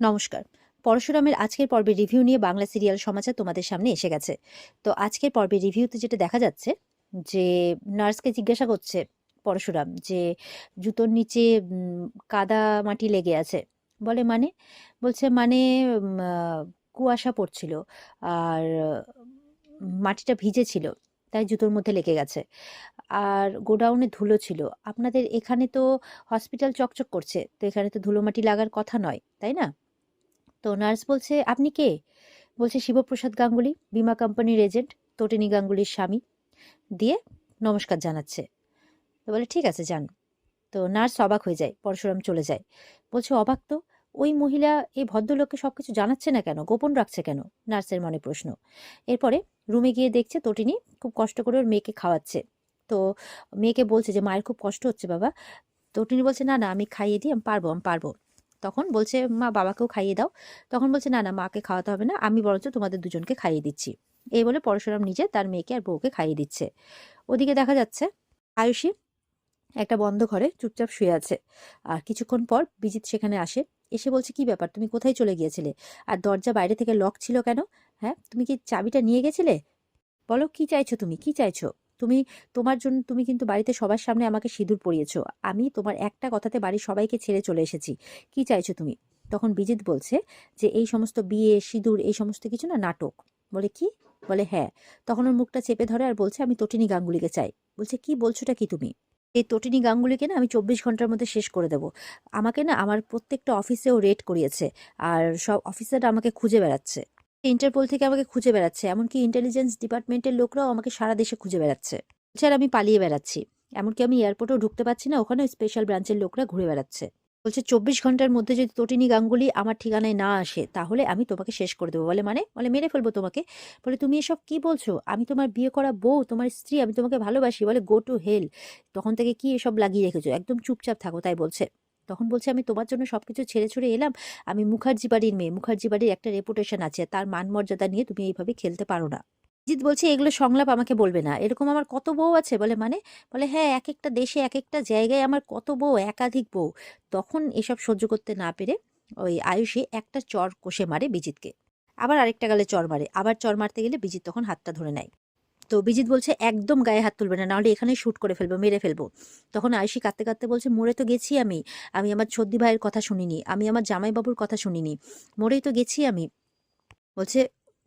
নমস্কার। পরশুরামের আজকের পর্বের রিভিউ নিয়ে বাংলা সিরিয়াল সমাচার তোমাদের সামনে এসে গেছে। তো আজকের পর্বের রিভিউতে যেটা দেখা যাচ্ছে, যে নার্সকে জিজ্ঞাসা করছে পরশুরাম যে জুতোর নিচে কাদা মাটি লেগে আছে। বলে মানে? বলছে মানে কুয়াশা পড়ছিল আর মাটিটা ভিজে ছিল, তাই জুতোর মধ্যে লেগে গেছে। আর গোডাউনে ধুলো ছিল। আপনাদের এখানে তো হসপিটাল চকচক করছে, তো এখানে তো ধুলো মাটি লাগার কথা নয়, তাই না? তো নার্স বলছে, আপনি কে? বলছে, শিবপ্রসাদ গাঙ্গুলি, বীমা কোম্পানির এজেন্ট, তটিনী গাঙ্গুলির স্বামী। দিয়ে নমস্কার জানাচ্ছে। তো বলে, ঠিক আছে, যান। তো নার্স অবাক হয়ে যায়, পরশুরাম চলে যায়। বলছে, অবাক তো? ওই মহিলা, এই ভদ্রলোককে সবকিছু জানাচ্ছে না কেন? গোপন রাখছে কেন? নার্সের মনে প্রশ্ন। এরপরে রুমে গিয়ে দেখছে, তটিনী খুব কষ্ট করে ওর মেয়েকে খাওয়াচ্ছে। তো মেয়েকে বলছে যে, মায়ের খুব কষ্ট হচ্ছে বাবা। তটিনী বলছে, না না, আমি খাইয়ে দিই, আমি পারব আমি পারব। তখন বলছে, মা, বাবাকেও খাইয়ে দাও। তখন বলছে, না না, মাকে খাওয়াতে হবে না, আমি বরঞ্চ তোমাদের দুজনকে খাইয়ে দিচ্ছি। এই বলে পরশুরাম নিজে তার মেয়েকে আর বউকে খাইয়ে দিচ্ছে। ওদিকে দেখা যাচ্ছে, আয়ুষী একটা বন্ধ ঘরে চুপচাপ শুয়ে আছে। আর কিছুক্ষণ পর বিজিত সেখানে আসে, এসে বলছে, কি ব্যাপার, তুমি কোথায় চলে গিয়েছিলে? আর দরজা বাইরে থেকে লক ছিল কেন? হ্যাঁ তুমি কি চাবিটা নিয়ে গেছিলে? বলো, কি চাইছো তুমি? কি চাইছো? তুমি, তোমার জন্য তুমি কিন্তু বাড়িতে সবার সামনে আমাকে সিঁদুর পরিয়েছো। আমি তোমার একটা কথাতে বাড়ির সবাইকে ছেড়ে চলে এসেছি। কি চাইছো তুমি? তখন বিজিত বলছে যে, এই সমস্ত বিয়ে, সিঁদুর, এই সমস্ত কিছু না, নাটক। বলে, কি? বলে হ্যাঁ। তখন ওর মুখটা চেপে ধরে আর বলছে, আমি তটিনী গাঙ্গুলিকে চাই। বলছে, কি বলছোটা কি তুমি? এই তটিনী গাঙ্গুলিকে না আমি চব্বিশ ঘণ্টার মধ্যে শেষ করে দেব। আমাকে না আমার প্রত্যেকটা অফিসেও রেড করিয়েছে। আর সব অফিসাররা আমাকে খুঁজে বেড়াচ্ছে। ইন্টারপোল থেকে আমাকে খুঁজে বেড়াচ্ছে, এমনকি ইন্টেলিজেন্স ডিপার্টমেন্টের লোকরাও আমাকে সারা দেশে খুঁজে বেড়াচ্ছে। স্যার, আমি পালিয়ে বেড়াচ্ছি। এমনকি আমি এয়ারপোর্টেও ঢুকতে পারছি না ওখানে স্পেশাল ব্রাঞ্চের লোকরা ঘুরে বেড়াচ্ছে। বলছে, চব্বিশ ঘণ্টার মধ্যে যদি তটিনী গাঙ্গুলি আমার ঠিকানায় না আসে, তাহলে আমি তোমাকে শেষ করে দেবো। বলে মানে? বলে, মেরে ফেলব তোমাকে। বলে, তুমি এসব কি বলছো? আমি তোমার বিয়ে করা বউ, তোমার স্ত্রী, আমি তোমাকে ভালোবাসি। বলে গো টু হেল তখন থেকে কি এসব লাগিয়ে রেখেছো? একদম চুপচাপ থাকো, তাই বলছে। তখন বলছে, আমি তোমার জন্য সবকিছু ছেড়ে ছুড়ে এলাম। আমি মুখার্জি বাড়ির মেয়ে। মুখার্জি বাড়ির একটা রেপুটেশন আছে। তার মান মর্যাদা নিয়ে তুমি এইভাবে খেলতে পারো না। জিৎ বলছে, এগুলো সংলাপ আমাকে বলবে না। এরকম আমার কত বউ আছে বলে মানে? বলে হ্যাঁ এক একটা দেশে এক একটা জায়গায় আমার কত বউ, একাধিক বউ। তখন এসব সহ্য করতে না পেরে ওই আয়ুষে একটা চর কষে মারে বিজিতকে। আবার আরেকটা গালে চর মারে। আবার চর মারতে গেলে বিজিত তখন হাতটা ধরে নেয়। তো বিজিৎ বলছে, একদম গায়ে হাত তুলবে না নাহলে এখানে শ্যুট করে ফেলব, মেরে ফেলব। তখন আয়ুষী কাঁদতে কাঁদতে বলছে, মরে তো গেছি আমি। আমি আমার ছদ্দি ভাইয়ের কথা শুনিনি। আমি আমার জামাইবাবুর কথা শুনিনি। মরেই তো গেছি আমি। বলছে,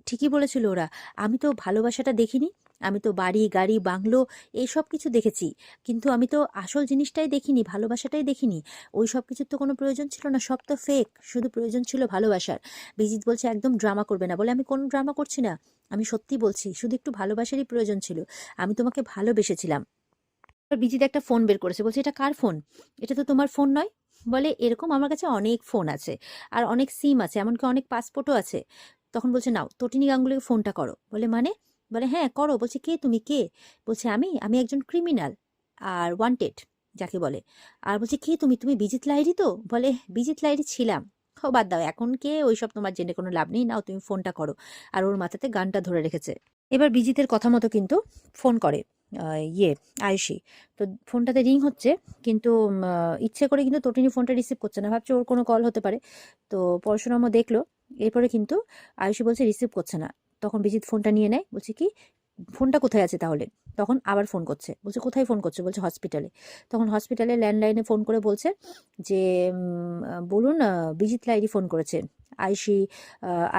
ঠিকই বলেছিল ওরা। আমি তো ভালোবাসাটা দেখিনি। আমি তো বাড়ি, গাড়ি, বাংলো এইসব কিছু দেখেছি। কিন্তু আমি তো আসল জিনিসটাই দেখিনি, ভালোবাসাটাই দেখিনি। ওই সব কিছুর তো কোনো প্রয়োজন ছিল না, সব তো ফেক শুধু প্রয়োজন ছিল ভালোবাসার। বিজিৎ বলছে, একদম ড্রামা করবে না। বলে, আমি কোনো ড্রামা করছি না, আমি সত্যি বলছি, শুধু একটু ভালোবাসারই প্রয়োজন ছিল, আমি তোমাকে ভালোবেসেছিলাম। বিজিৎ একটা ফোন বের করেছে, বলছে, এটা কার ফোন এটা তো তোমার ফোন নয়? বলে, এরকম আমার কাছে অনেক ফোন আছে, আর অনেক সিম আছে, এমনকি অনেক পাসপোর্টও আছে। তখন বলছে, নাও তটিনী গাঙ্গুলিকে ফোনটা করো। বলে মানে? বলে হ্যাঁ করো। বলছে, কে তুমি? কে? বলছে, আমি আমি একজন ক্রিমিনাল আর ওয়ান্টেড যাকে বলে। আর বলছে, কে তুমি? তুমি বিজিত লাইরি তো? বলে, বিজিত লাইরি ছিলাম। ও বাদ দাও, এখন কে ওইসব তোমার জেনে কোনো লাভ নেই, নাও তুমি ফোনটা করো। আর ওর মাথাতে গানটা ধরে রেখেছে। এবার বিজিতের কথা মতো কিন্তু ফোন করে ইয়ে আয়ুষী। তো ফোনটাতে রিং হচ্ছে, কিন্তু ইচ্ছে করে কিন্তু তটিনী ফোনটা রিসিভ করছে না, ভাবছে ওর কোনো কল হতে পারে। তো পরশুরামও দেখল, এরপরে কিন্তু আয়ুষী বলছে রিসিভ করছে না। তখন বিজিৎ ফোনটা নিয়ে নেয়, বলছে কি, ফোনটা কোথায় আছে তাহলে? তখন আবার ফোন করছে, বলছে কোথায় ফোন করছে? বলছে হসপিটালে তখন হসপিটালে ল্যান্ডলাইনে ফোন করে বলছে যে বলুন বিজিত লাইরি ফোন করেছে। আয়ুষী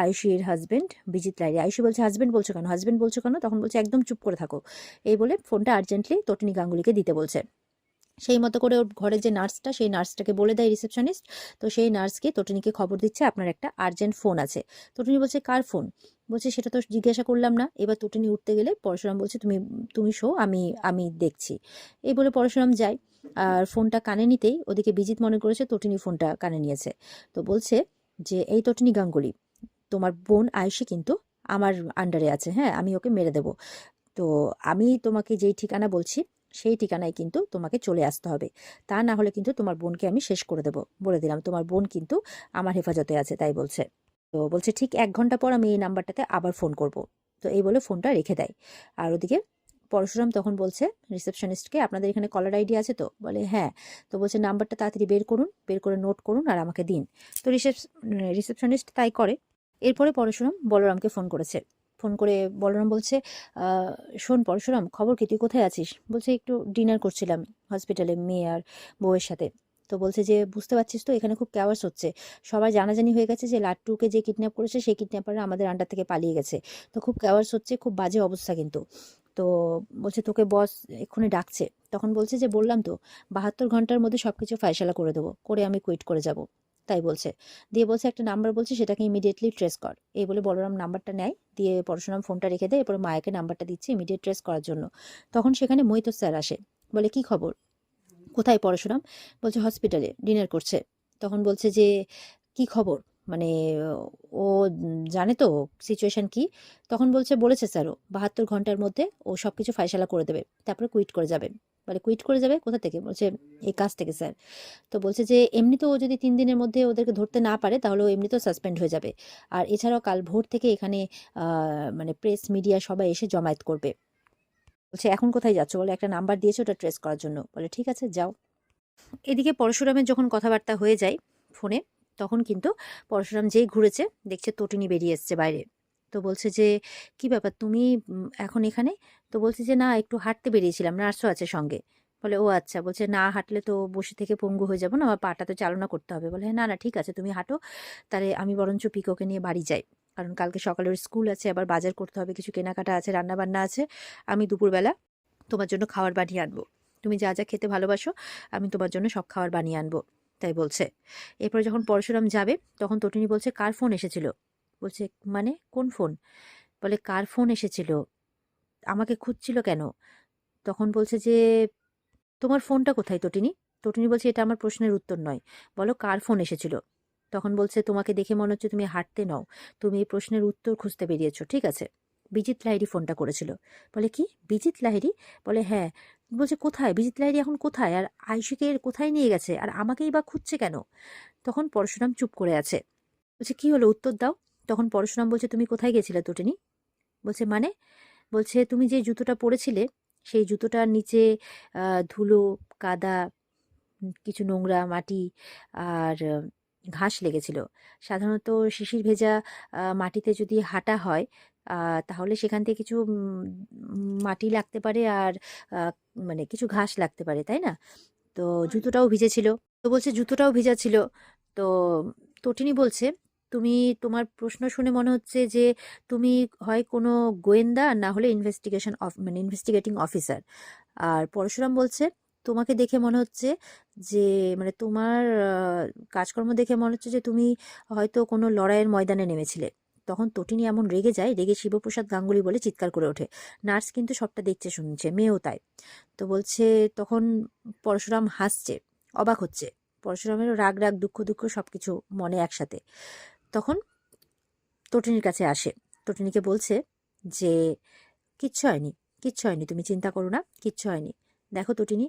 আয়ুষীর হাজবেন্ড বিজিত লাইরি আয়ুষী বলছে হাজবেন্ড বলছো কেন? হাজব্যান্ড বলছো কেন? তখন বলছে, একদম চুপ করে থাকো। এই বলে ফোনটা আর্জেন্টলি তটিনী গাঙ্গুলিকে দিতে বলছে। সেই মতো করে ওর ঘরে যে নার্সটা, সেই নার্সটাকে বলে দেয় রিসেপশনিস্ট। তো সেই নার্সকে তটিনীকে খবর দিচ্ছে, আপনার একটা আর্জেন্ট ফোন আছে। তটিনী বলছে, কার ফোন বলছে, সেটা তো জিজ্ঞাসা করলাম না। এবার তটিনী উঠতে গেলে পরশুরাম বলছে, তুমি তুমি শো, আমি আমি দেখছি। এই বলে পরশুরাম যায়। আর ফোনটা কানে নিতেই ওদিকে বিজিত মনে করেছে তটিনী ফোনটা কানে নিয়েছে। তো বলছে যে, এই তটিনী গাঙ্গুলি, তোমার বোন আয়ুষী কিন্তু আমার আন্ডারে আছে হ্যাঁ আমি ওকে মেরে দেব। তো আমি তোমাকে যেই ঠিকানা বলছি সেই ঠিকানায় কিন্তু তোমাকে চলে আসতে হবে। তা না হলে কিন্তু তোমার বোনকে আমি শেষ করে দেবো। বলে দিলাম, তোমার বোন কিন্তু আমার হেফাজতে আছে, তাই বলছে। তো বলছে, ঠিক এক ঘণ্টা পর আমি এই নাম্বারটাতে আবার ফোন করব। তো এই বলে ফোনটা রেখে দেয়। আর ওদিকে পরশুরাম তখন বলছে, রিসেপশনিস্টকে আপনাদের এখানে কলার আইডি আছে তো? বলে হ্যাঁ। তো বলছে, নাম্বারটা তাড়াতাড়ি বের করুন, বের করে নোট করুন আর আমাকে দিন। তো রিসেপ রিসেপশনিস্ট তাই করে। এরপরে পরশুরাম বলরামকে ফোন করেছে। ফোন করে বলরাম বলছে শোন পরশুরাম, খবর কি? তুই কোথায় আছিস? বলছে, একটু ডিনার করছিলাম হসপিটালে মেয়ে আর বউয়ের সাথে। তো বলছে যে, বুঝতে পারছিস তো, এখানে খুব ক্যাওয়ার্স হচ্ছে। সবাই জানাজানি হয়ে গেছে যে, লাট্টুকে যে কিডন্যাপ করেছে, সেই কিডন্যাপাররা আমাদের আন্ডার থেকে পালিয়ে গেছে। তো খুব ক্যাওয়ার্স হচ্ছে, খুব বাজে অবস্থা কিন্তু। তো বলছে, তোকে বস এক্ষুনি ডাকছে। তখন বলছে যে, বললাম তো, বাহাত্তর ঘণ্টার মধ্যে সব কিছু ফায়সালা করে দেবো, করে আমি কুইট করে যাব। তাই বলছে। দিয়ে বলছে একটা নাম্বার বলছে, সেটাকে ইমিডিয়েটলি ট্রেস কর। এই বলে বলরাম নাম্বারটা নেয়, দিয়ে পরশুরাম ফোনটা রেখে দেয়, এরপরে মায়াকে নাম্বারটা দিচ্ছে ইমিডিয়েট ট্রেস করার জন্য। তখন সেখানে মহিত স্যার আসে, বলে, কি খবর? কোথায় পরশুরাম? বলছে হসপিটালে ডিনার করছে। তখন বলছে যে, কি খবর? মানে ও জানে তো সিচুয়েশন কি? তখন বলছে, বলেছে স্যারও বাহাত্তর ঘণ্টার মধ্যে ও সব কিছু ফাইসালা করে দেবে, তারপরে কুইট করে যাবে। বলে কুইট করে যাবে? কোথা থেকে? বলছে, এই কাজ থেকে স্যার তো বলছে যে, এমনি তো ও যদি তিন দিনের মধ্যে ওদেরকে ধরতে না পারে, তাহলে ও এমনিতেও সাসপেন্ড হয়ে যাবে। আর এছাড়াও কাল ভোর থেকে এখানে মানে প্রেস মিডিয়া সবাই এসে জমায়েত করবে। বলছে, এখন কোথায় যাচ্ছ? বলে, একটা নাম্বার দিয়েছে ওটা ট্রেস করার জন্য। বলে, ঠিক আছে, যাও। এদিকে পরশুরামের যখন কথাবার্তা হয়ে যায় ফোনে তখন কিন্তু পরশুরাম যেই ঘুরেছে দেখছে তটিনি বেরিয়ে এসছে বাইরে। তো বলছে যে কি ব্যাপার? তুমি এখন এখানে? তো বলছে যে না একটু হাঁটতে বেরিয়েছিলাম নার্সও আছে সঙ্গে। বলে ও আচ্ছা। বলছে না হাঁটলে তো বসে থেকে পঙ্গু হয়ে যাব না আমার পাটা তো চালনা করতে হবে। বলে হ্যাঁ, না না ঠিক আছে তুমি হাঁটো। তাহলে আমি বরঞ্চ পিকোকে নিয়ে বাড়ি যাই। কারণ কালকে সকালের স্কুল আছে আবার বাজার করতে হবে কিছু কেনাকাটা আছে রান্না বান্না আছে। আমি দুপুরবেলা তোমার জন্য খাবার বানিয়ে আনব। তুমি যা যা খেতে ভালোবাসো আমি তোমার জন্য সব খাবার বানিয়ে আনব। তাই বলছে। এরপরে যখন পরশুরাম যাবে, তখন তটিনী বলছে, কার ফোন এসেছিল? বলছে মানে কোন ফোন? বলে, কার ফোন এসেছিল? আমাকে খুঁজছিল কেন? তখন বলছে যে, তোমার ফোনটা কোথায় তটিনী? তটিনী বলছে, এটা আমার প্রশ্নের উত্তর নয়। বলো, কার ফোন এসেছিল? তখন বলছে, তোমাকে দেখে মনে হচ্ছে তুমি হাঁটতে নাও। তুমি এই প্রশ্নের উত্তর খুঁজতে বেরিয়েছো, ঠিক আছে? বিজিত লাহিড়ি ফোনটা করেছিল। বলে, কি? বিজিত লাহিড়ি? বলে হ্যাঁ। বলছে, কোথায়? বিজিত লাহিড়ি এখন কোথায়? আর আয়ুষীকে কোথায় নিয়ে গেছে? আর আমাকেই বা খুঁজছে কেন? তখন পরশুরাম চুপ করে আছে। বলছে, কি হলো? উত্তর দাও। তখন পরশুরাম বলছে, তুমি কোথায় গেছিলে তটিনী বলছে মানে? বলছে, তুমি যে জুতোটা পরেছিলে, সেই জুতোটার নিচে ধুলো, কাদা কিছু নোংরা মাটি, আর ঘাস লেগেছিল। সাধারণত শিশির ভেজা মাটিতে যদি হাঁটা হয় তাহলে সেখান থেকে কিছু মাটি লাগতে পারে আর মানে কিছু ঘাস লাগতে পারে তাই না? তো জুতোটাও ভিজেছিল। তো বলছে জুতোটাও ভিজা ছিল। তো তটিনী বলছে তুমি তোমার প্রশ্ন শুনে মনে হচ্ছে যে তুমি হয় কোনো গোয়েন্দা না হলে ইনভেস্টিগেশন অফ মানে ইনভেস্টিগেটিং অফিসার আর পরশুরাম বলছে তোমাকে দেখে মনে হচ্ছে যে মানে তোমার কাজকর্ম দেখে মনে হচ্ছে যে, তুমি হয়তো কোনো লড়াইয়ের ময়দানে নেমেছিলে। তখন তটিনী এমন রেগে যায়, রেগে শিবপ্রসাদ গাঙ্গুলি বলে চিৎকার করে ওঠে। নার্স কিন্তু সবটা দেখছে, শুনছে, মেয়েও তাই। তো বলছে, তখন পরশুরাম হাসছে, অবাক হচ্ছে। পরশুরামেরও রাগ রাগ, দুঃখ দুঃখ সব কিছু মনে একসাথে। তখন তটিনীর কাছে আসে। তটিনীকে বলছে যে, কিচ্ছু হয়নি কিচ্ছু হয়নি, তুমি চিন্তা করো না, কিচ্ছু হয়নি। দেখো তটিনী,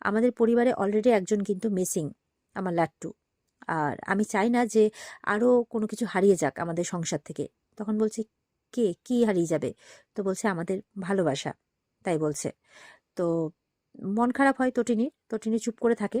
আমাদের পরিবারে অলরেডি একজন কিন্তু মিসিং আমার লাট্টু। আর আমি চাই না যে আরও কোনো কিছু হারিয়ে যাক আমাদের সংসার থেকে। তখন বলছি, কে? কি হারিয়ে যাবে? তো বলছে, আমাদের ভালোবাসা। তাই বলছে। তো মন খারাপ হয় তটিনির, তটিনি চুপ করে থাকে।